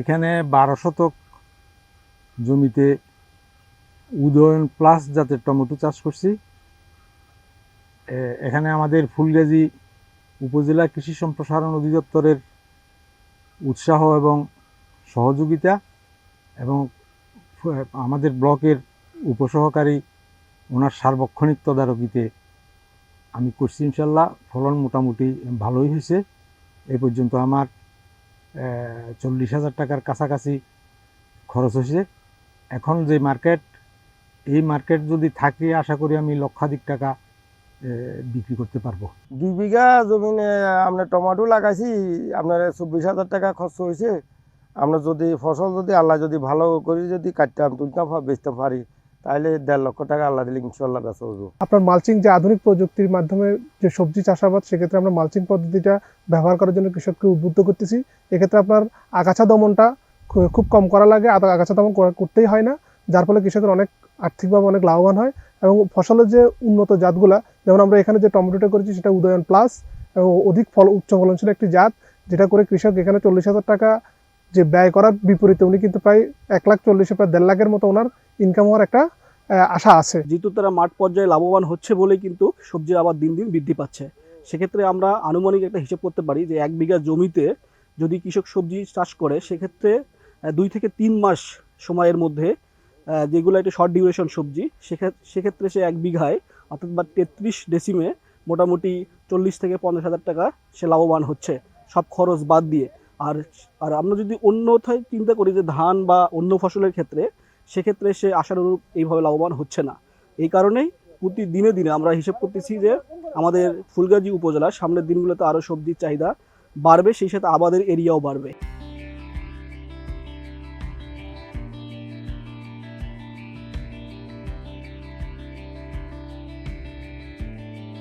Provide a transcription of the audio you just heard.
এখানে বারো শতক জমিতে উদয়ন প্লাস জাতের টমেটো চাষ করছি। এখানে আমাদের ফুলগাজী উপজেলা কৃষি সম্প্রসারণ অধিদপ্তরের উৎসাহ এবং সহযোগিতা এবং আমাদের ব্লকের উপসহকারী ওনার সার্বক্ষণিক তদারকিতে আমি করছি ইনশাল্লাহ। ফলন মোটামুটি ভালোই হয়েছে। এ পর্যন্ত আমার চল্লিশ হাজার টাকার কাছাকাছি খরচ হয়েছে। এখন যে মার্কেট এই মার্কেট যদি থাকে, আশা করি আমি লক্ষাধিক টাকা বিক্রি করতে পারব। দুই বিঘা জমিনে আমরা টমেটো লাগাইছি, আপনার চব্বিশ হাজার টাকা খরচ হয়েছে। আমরা যদি ফসল যদি আল্লাহ যদি ভালো করে যদি কাটতাম, তুলতাম বা বেচতাম পারি তাহলে দেড় লক্ষ টাকা আল্লাহ দিলে ইনশাল্লাহ বেচা হইব। আপনার মালচিং যে আধুনিক প্রযুক্তির মাধ্যমে যে সবজি চাষাবাদ, সেক্ষেত্রে আমরা মালচিং পদ্ধতিটা ব্যবহার করার জন্য কৃষককে উদ্বুদ্ধ করতেছি। এক্ষেত্রে আপনার আগাছা দমনটা খুব কম করা লাগে আর আগাছা দমন করা- করতেই হয় না। যার ফলে কৃষকের অনেক আর্থিকভাবে অনেক লাভবান হয় এবং ফসলের যে উন্নত জাতগুলা, যেমন আমরা এখানে যে টমেটোটা করেছি, সেটা উদয়ন প্লাস এবং অধিক ফল, উচ্চ ফলনশীল একটি জাত, যেটা করে কৃষক এখানে চল্লিশ হাজার টাকা যে ব্যয় করার বিপরীতে উনি কিন্তু প্রায় এক লাখ চল্লিশে প্রায় দেড় লাখের মতো ওনার ইনকাম হওয়ার একটা আশা আছে। যেহেতু তারা মাঠ পর্যায়ে লাভবান হচ্ছে বলেই কিন্তু সবজির আবার দিন দিন বৃদ্ধি পাচ্ছে। সেক্ষেত্রে আমরা আনুমানিক একটা হিসেব করতে পারি যে এক বিঘা জমিতে যদি কৃষক সবজি চাষ করে, সেক্ষেত্রে দুই থেকে তিন মাস সময়ের মধ্যে যেগুলো একটা শর্ট ডিউরেশন সবজি সেক্ষেত্রে সে এক বিঘায় অর্থাৎ বা তেত্রিশ ডেসিমে মোটামুটি চল্লিশ থেকে পঞ্চাশ হাজার টাকা সে লাভবান হচ্ছে। সব খরচ বাদ দিয়ে। আর আর আমরা যদি অন্যথায় চিন্তা করি যে ধান বা অন্য ফসলের ক্ষেত্রে, সেক্ষেত্রে সে আশানুরূপ এইভাবে লাভবান হচ্ছে না। এই কারণেই প্রতি দিনে দিনে আমরা হিসেব করতেছি যে আমাদের ফুলগাজী উপজেলার সামনের দিনগুলোতে আরও সবজির চাহিদা বাড়বে, সেই সাথে আবাদের এরিয়াও বাড়বে।